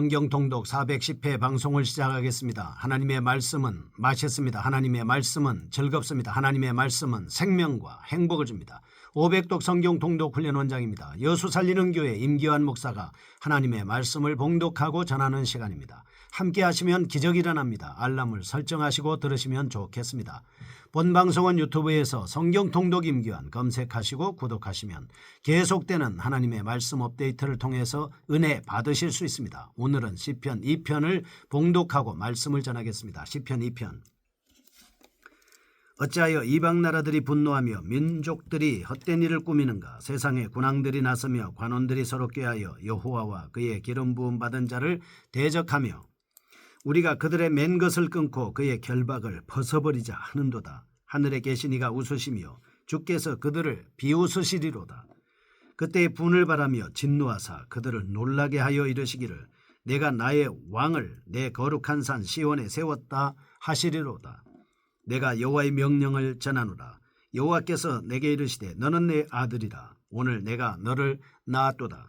성경 통독 410회 방송을 시작하겠습니다. 하나님의 말씀은 맛있습니다. 하나님의 말씀은 즐겁습니다. 하나님의 말씀은 생명과 행복을 줍니다. 500독 성경 통독 훈련 원장입니다. 여수 살리는 교회 임기환 목사가 하나님의 말씀을 봉독하고 전하는 시간입니다. 함께 하시면 기적이 일어납니다. 알람을 설정하시고 들으시면 좋겠습니다. 본 방송은 유튜브에서 성경 통독 임기환 검색하시고 구독하시면 계속되는 하나님의 말씀 업데이트를 통해서 은혜 받으실 수 있습니다. 오늘은 시편 2편을 봉독하고 말씀을 전하겠습니다. 시편 2편. 어찌하여 이방 나라들이 분노하며 민족들이 헛된 일을 꾸미는가 세상에 군왕들이 나서며 관원들이 서로 꾀하여 여호와와 그의 기름 부음 받은 자를 대적하며 우리가 그들의 맨 것을 끊고 그의 결박을 벗어버리자 하는도다. 하늘에 계신 이가 웃으시며 주께서 그들을 비웃으시리로다. 그때 분을 바라며 진노하사 그들을 놀라게 하여 이르시기를 내가 나의 왕을 내 거룩한 산 시온에 세웠다 하시리로다. 내가 여호와의 명령을 전하노라. 여호와께서 내게 이르시되 너는 내 아들이라. 오늘 내가 너를 낳았도다.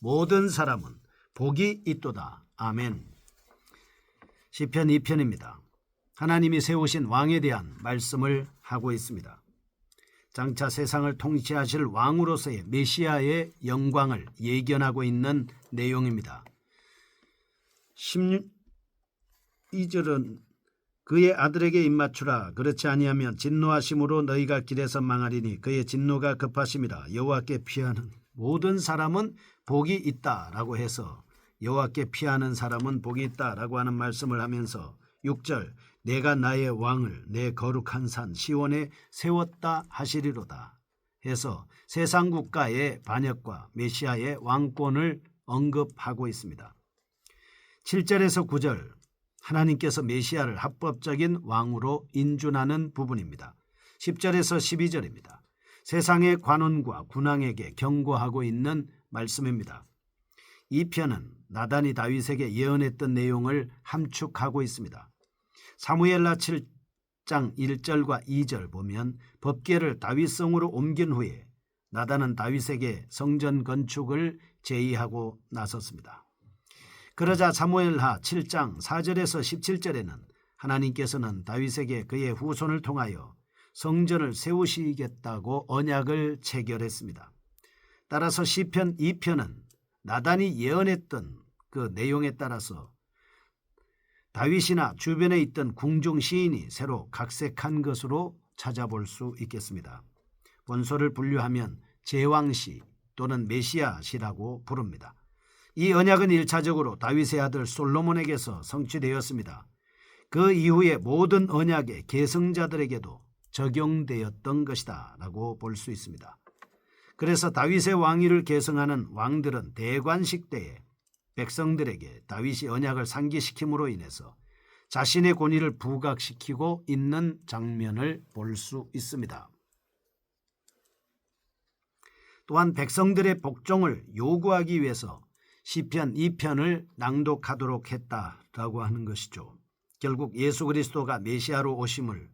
모든 사람은 복이 있도다. 아멘. 시편 2편입니다. 하나님이 세우신 왕에 대한 말씀을 하고 있습니다. 장차 세상을 통치하실 왕으로서의 메시아의 영광을 예견하고 있는 내용입니다. 16절은 그의 아들에게 입맞추라 그렇지 아니하면 진노하심으로 너희가 길에서 망하리니 그의 진노가 급하심이라 여호와께 피하는 모든 사람은 복이 있다라고 해서 여호와께 피하는 사람은 복이 있다라고 하는 말씀을 하면서 6절 내가 나의 왕을 내 거룩한 산 시온에 세웠다 하시리로다 해서 세상 국가의 반역과 메시아의 왕권을 언급하고 있습니다. 7절에서 9절 하나님께서 메시아를 합법적인 왕으로 인준하는 부분입니다. 10절에서 12절입니다. 세상의 관원과 군왕에게 경고하고 있는 말씀입니다. 이 편은 나단이 다윗에게 예언했던 내용을 함축하고 있습니다. 사무엘라 7장 1절과 2절 보면 법계를 다윗성으로 옮긴 후에 나단은 다윗에게 성전 건축을 제의하고 나섰습니다. 그러자 사무엘하 7장 4절에서 17절에는 하나님께서는 다윗에게 그의 후손을 통하여 성전을 세우시겠다고 언약을 체결했습니다. 따라서 시편 2편은 나단이 예언했던 그 내용에 따라서 다윗이나 주변에 있던 궁중 시인이 새로 각색한 것으로 찾아볼 수 있겠습니다. 원소를 분류하면 제왕시 또는 메시아시라고 부릅니다. 이 언약은 1차적으로 다윗의 아들 솔로몬에게서 성취되었습니다. 그 이후에 모든 언약의 계승자들에게도 적용되었던 것이다 라고 볼 수 있습니다. 그래서 다윗의 왕위를 계승하는 왕들은 대관식 때에 백성들에게 다윗이 언약을 상기시킴으로 인해서 자신의 권위를 부각시키고 있는 장면을 볼 수 있습니다. 또한 백성들의 복종을 요구하기 위해서 시편 2편을 낭독하도록 했다라고 하는 것이죠. 결국 예수 그리스도가 메시아로 오심을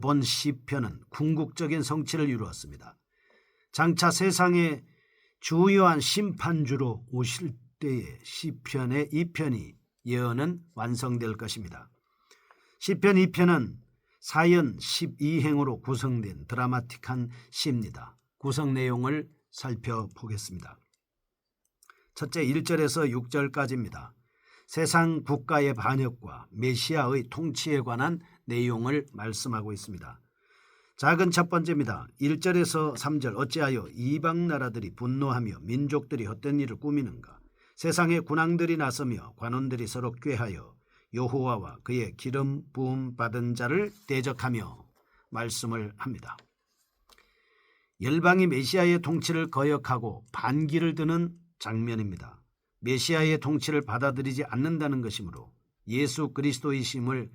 본 시편은 궁극적인 성취를 이루었습니다. 장차 세상의 주요한 심판주로 오실 때의 시편의 2편이 예언은 완성될 것입니다. 시편 2편은 사연 12행으로 구성된 드라마틱한 시입니다. 구성 내용을 살펴보겠습니다. 첫째 1절에서 6절까지입니다. 세상 국가의 반역과 메시아의 통치에 관한 내용을 말씀하고 있습니다. 작은 첫 번째입니다. 1절에서 3절 어찌하여 이방 나라들이 분노하며 민족들이 헛된 일을 꾸미는가 세상의 군왕들이 나서며 관원들이 서로 꾀하여 여호와와 그의 기름 부음 받은 자를 대적하며 말씀을 합니다. 열방이 메시아의 통치를 거역하고 반기를 드는 장면입니다. 메시아의 통치를 받아들이지 않는다는 것이므로 예수 그리스도이심을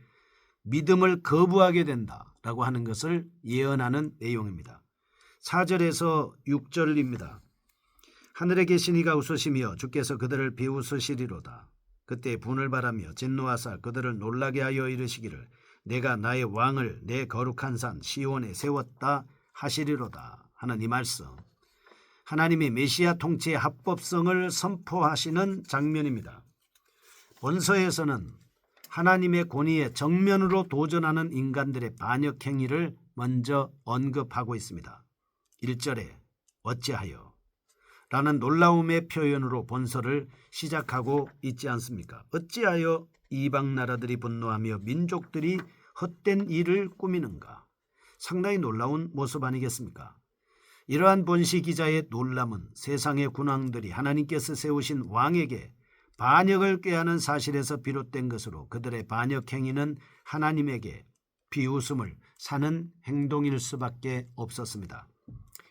믿음을 거부하게 된다 라고 하는 것을 예언하는 내용입니다. 4절에서 6절입니다. 하늘에 계신 이가 웃으시며 주께서 그들을 비웃으시리로다. 그때 분을 바라며 진노하사 그들을 놀라게 하여 이르시기를 내가 나의 왕을 내 거룩한 산 시온에 세웠다 하시리로다 하는 이 말씀. 하나님이 메시아 통치의 합법성을 선포하시는 장면입니다. 본서에서는 하나님의 권위에 정면으로 도전하는 인간들의 반역 행위를 먼저 언급하고 있습니다. 1절에 어찌하여 라는 놀라움의 표현으로 본서를 시작하고 있지 않습니까? 어찌하여 이방 나라들이 분노하며 민족들이 헛된 일을 꾸미는가? 상당히 놀라운 모습 아니겠습니까? 이러한 본시 기자의 놀람은 세상의 군왕들이 하나님께서 세우신 왕에게 반역을 꾀하는 사실에서 비롯된 것으로 그들의 반역 행위는 하나님에게 비웃음을 사는 행동일 수밖에 없었습니다.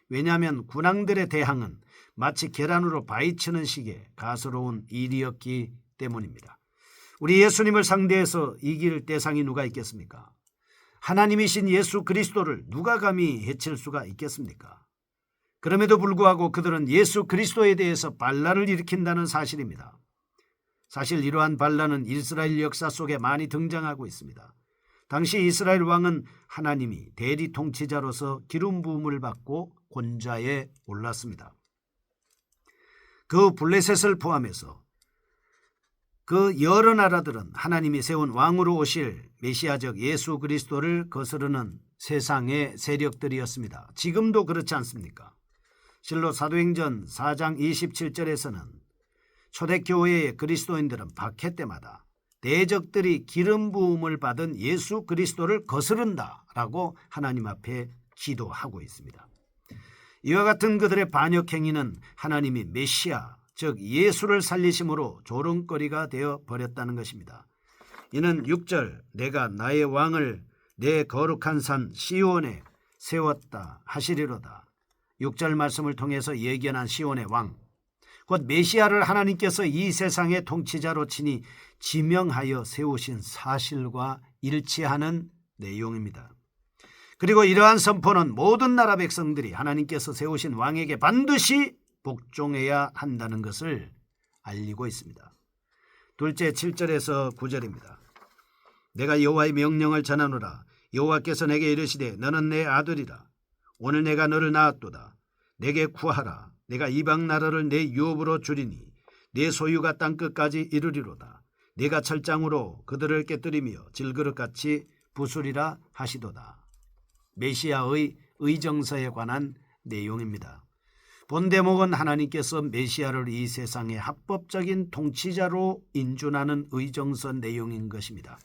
왜냐하면 군왕들의 대항은 마치 계란으로 바위치는 식의 가스로운 일이었기 때문입니다. 우리 예수님을 상대해서 이길 대상이 누가 있겠습니까? 하나님이신 예수 그리스도를 누가 감히 해칠 수가 있겠습니까? 그럼에도 불구하고 그들은 예수 그리스도에 대해서 반란을 일으킨다는 사실입니다. 사실 이러한 반란은 이스라엘 역사 속에 많이 등장하고 있습니다. 당시 이스라엘 왕은 하나님이 대리 통치자로서 기름 부음을 받고 권좌에 올랐습니다. 그 블레셋을 포함해서 그 여러 나라들은 하나님이 세운 왕으로 오실 메시아적 예수 그리스도를 거스르는 세상의 세력들이었습니다. 지금도 그렇지 않습니까? 실로 사도행전 4장 27절에서는 초대교회의 그리스도인들은 박해 때마다 대적들이 기름 부음을 받은 예수 그리스도를 거스른다라고 하나님 앞에 기도하고 있습니다. 이와 같은 그들의 반역 행위는 하나님이 메시아 즉 예수를 살리심으로 조롱거리가 되어 버렸다는 것입니다. 이는 6절 내가 나의 왕을 내 거룩한 산 시온에 세웠다 하시리로다. 6절 말씀을 통해서 예견한 시온의 왕, 곧 메시아를 하나님께서 이 세상의 통치자로 친히 지명하여 세우신 사실과 일치하는 내용입니다. 그리고 이러한 선포는 모든 나라 백성들이 하나님께서 세우신 왕에게 반드시 복종해야 한다는 것을 알리고 있습니다. 둘째 7절에서 9절입니다. 내가 여호와의 명령을 전하노라 여호와께서 내게 이르시되 너는 내 아들이라 오늘 내가 너를 낳았도다 내게 구하라 내가 이방 나라를 내 유업으로 주리니 내 소유가 땅 끝까지 이르리로다 내가 철장으로 그들을 깨뜨리며 질그릇같이 부수리라 하시도다 메시아의 의정서에 관한 내용입니다. 본 대목은 하나님께서 메시아를 이 세상의 합법적인 통치자로 인준하는 의정서 내용인 것입니다.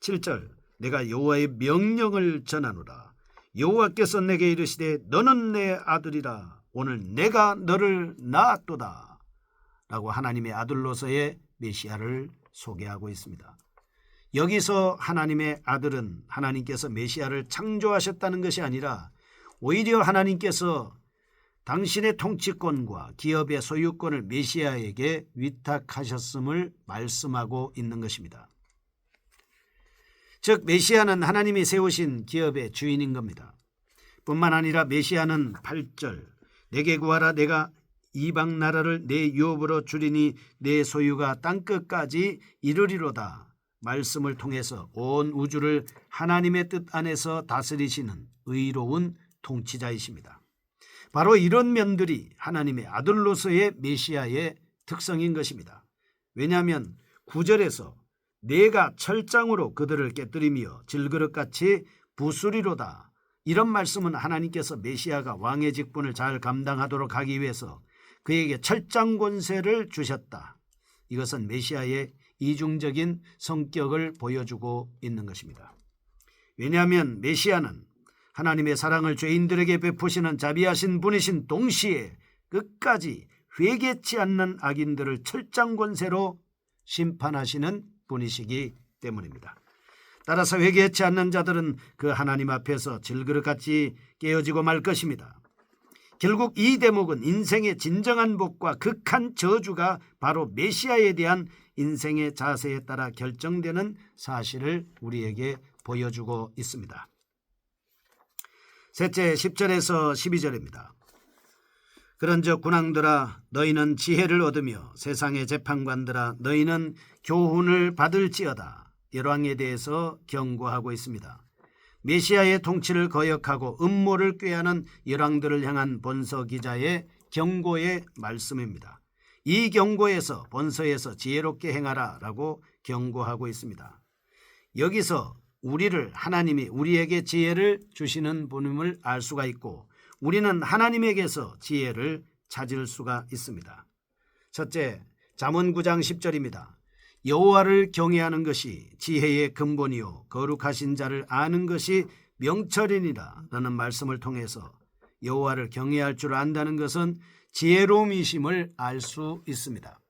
7절 내가 여호와의 명령을 전하노라 여호와께서 내게 이르시되 너는 내 아들이라 오늘 내가 너를 낳았도다 라고 하나님의 아들로서의 메시아를 소개하고 있습니다. 여기서 하나님의 아들은 하나님께서 메시아를 창조하셨다는 것이 아니라 오히려 하나님께서 당신의 통치권과 기업의 소유권을 메시아에게 위탁하셨음을 말씀하고 있는 것입니다. 즉 메시아는 하나님이 세우신 기업의 주인인 겁니다. 뿐만 아니라 메시아는 8절 내게 구하라 내가 이방 나라를 내 유업으로 주리니 내 소유가 땅끝까지 이르리로다. 말씀을 통해서 온 우주를 하나님의 뜻 안에서 다스리시는 의로운 통치자이십니다. 바로 이런 면들이 하나님의 아들로서의 메시아의 특성인 것입니다. 왜냐하면 구절에서 내가 철장으로 그들을 깨뜨리며 질그릇같이 부수리로다. 이런 말씀은 하나님께서 메시아가 왕의 직분을 잘 감당하도록 하기 위해서 그에게 철장 권세를 주셨다. 이것은 메시아의 이중적인 성격을 보여주고 있는 것입니다. 왜냐하면 메시아는 하나님의 사랑을 죄인들에게 베푸시는 자비하신 분이신 동시에 끝까지 회개치 않는 악인들을 철장 권세로 심판하시는 분이시기 때문입니다. 따라서 회개치 않는 자들은 그 하나님 앞에서 질그릇같이 깨어지고 말 것입니다. 결국 이 대목은 인생의 진정한 복과 극한 저주가 바로 메시아에 대한 인생의 자세에 따라 결정되는 사실을 우리에게 보여주고 있습니다. 셋째 10절에서 12절입니다. 그런즉 군왕들아 너희는 지혜를 얻으며 세상의 재판관들아 너희는 교훈을 받을지어다. 열왕에 대해서 경고하고 있습니다. 메시아의 통치를 거역하고 음모를 꾀하는 열왕들을 향한 본서 기자의 경고의 말씀입니다. 이 경고에서 본서에서 지혜롭게 행하라라고 경고하고 있습니다. 여기서 우리를 하나님이 우리에게 지혜를 주시는 분임을 알 수가 있고 우리는 하나님에게서 지혜를 찾을 수가 있습니다. 첫째, 잠언 9장 10절입니다. 여호와를 경외하는 것이 지혜의 근본이요 거룩하신 자를 아는 것이 명철이니라라는 말씀을 통해서 여호와를 경외할 줄 안다는 것은 지혜로움이심을 알 수 있습니다.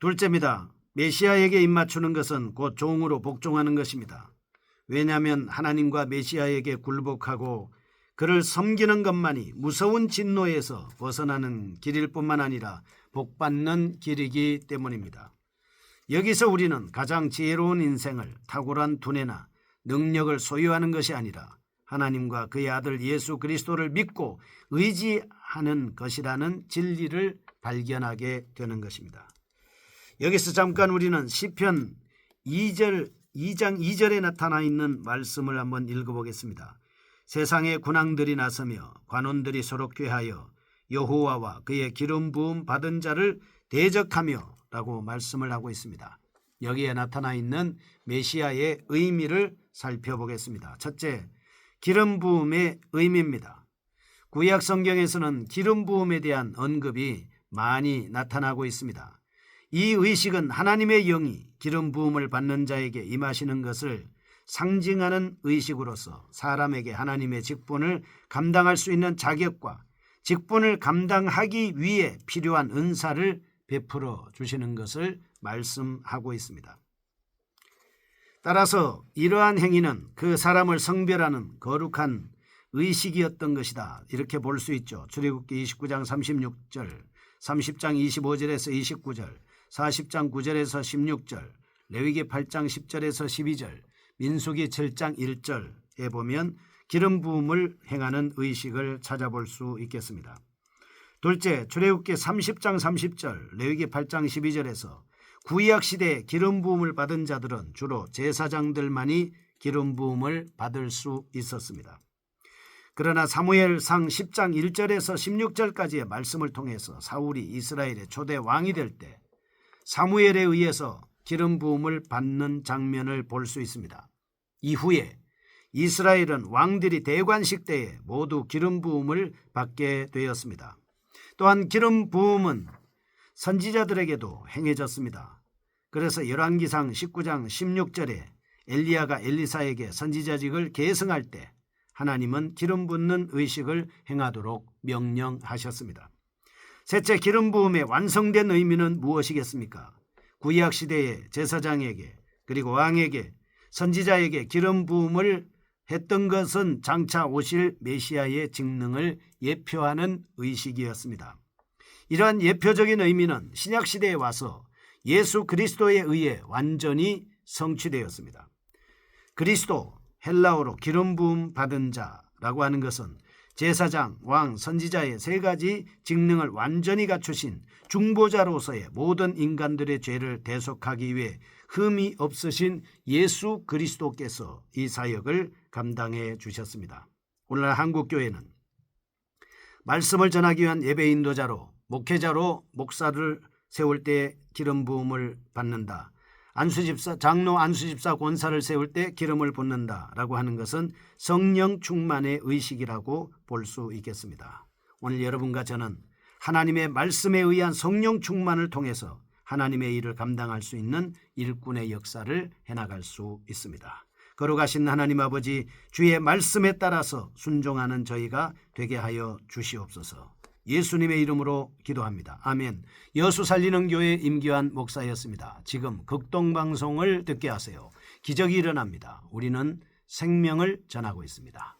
둘째입니다. 메시아에게 입맞추는 것은 곧 종으로 복종하는 것입니다. 왜냐하면 하나님과 메시아에게 굴복하고 그를 섬기는 것만이 무서운 진노에서 벗어나는 길일 뿐만 아니라 복받는 길이기 때문입니다. 여기서 우리는 가장 지혜로운 인생을 탁월한 두뇌나 능력을 소유하는 것이 아니라 하나님과 그의 아들 예수 그리스도를 믿고 의지하는 것이라는 진리를 발견하게 되는 것입니다. 여기서 잠깐 우리는 시편 2절 2장 2절에 나타나 있는 말씀을 한번 읽어보겠습니다. 세상의 군왕들이 나서며 관원들이 서로 꾀하여 여호와와 그의 기름 부음 받은 자를 대적하며라고 말씀을 하고 있습니다. 여기에 나타나 있는 메시아의 의미를 살펴보겠습니다. 첫째, 기름 부음의 의미입니다. 구약 성경에서는 기름 부음에 대한 언급이 많이 나타나고 있습니다. 이 의식은 하나님의 영이 기름 부음을 받는 자에게 임하시는 것을 상징하는 의식으로서 사람에게 하나님의 직분을 감당할 수 있는 자격과 직분을 감당하기 위해 필요한 은사를 베풀어 주시는 것을 말씀하고 있습니다. 따라서 이러한 행위는 그 사람을 성별하는 거룩한 의식이었던 것이다. 이렇게 볼 수 있죠. 출애굽기 29장 36절, 30장 25절에서 29절, 40장 9절에서 16절, 레위기 8장 10절에서 12절, 민수기 7장 1절에 보면 기름 부음을 행하는 의식을 찾아볼 수 있겠습니다. 둘째, 출애굽기 30장 30절, 레위기 8장 12절에서 구약 시대에 기름 부음을 받은 자들은 주로 제사장들만이 기름 부음을 받을 수 있었습니다. 그러나 사무엘상 10장 1절에서 16절까지의 말씀을 통해서 사울이 이스라엘의 초대 왕이 될 때 사무엘에 의해서 기름 부음을 받는 장면을 볼 수 있습니다. 이후에 이스라엘은 왕들이 대관식 때에 모두 기름 부음을 받게 되었습니다. 또한 기름 부음은 선지자들에게도 행해졌습니다. 그래서 열왕기상 19장 16절에 엘리야가 엘리사에게 선지자직을 계승할 때 하나님은 기름 붓는 의식을 행하도록 명령하셨습니다. 셋째 기름 부음의 완성된 의미는 무엇이겠습니까? 구약 시대의 제사장에게 그리고 왕에게 선지자에게 기름 부음을 했던 것은 장차 오실 메시아의 직능을 예표하는 의식이었습니다. 이러한 예표적인 의미는 신약 시대에 와서 예수 그리스도에 의해 완전히 성취되었습니다. 그리스도 헬라어로 기름 부음 받은 자라고 하는 것은 제사장, 왕, 선지자의 세 가지 직능을 완전히 갖추신 중보자로서의 모든 인간들의 죄를 대속하기 위해 흠이 없으신 예수 그리스도께서 이 사역을 감당해 주셨습니다. 오늘날 한국교회는 말씀을 전하기 위한 예배 인도자로 목회자로 목사를 세울 때 기름 부음을 받는다. 안수집사 장로 안수집사 권사를 세울 때 기름을 붓는다라고 하는 것은 성령 충만의 의식이라고 볼 수 있겠습니다. 오늘 여러분과 저는 하나님의 말씀에 의한 성령 충만을 통해서 하나님의 일을 감당할 수 있는 일꾼의 역사를 해나갈 수 있습니다. 거룩하신 하나님 아버지 주의 말씀에 따라서 순종하는 저희가 되게 하여 주시옵소서. 예수님의 이름으로 기도합니다. 아멘. 여수 살리는 교회 임기환 목사였습니다. 지금 극동 방송을 듣게 하세요. 기적이 일어납니다. 우리는 생명을 전하고 있습니다.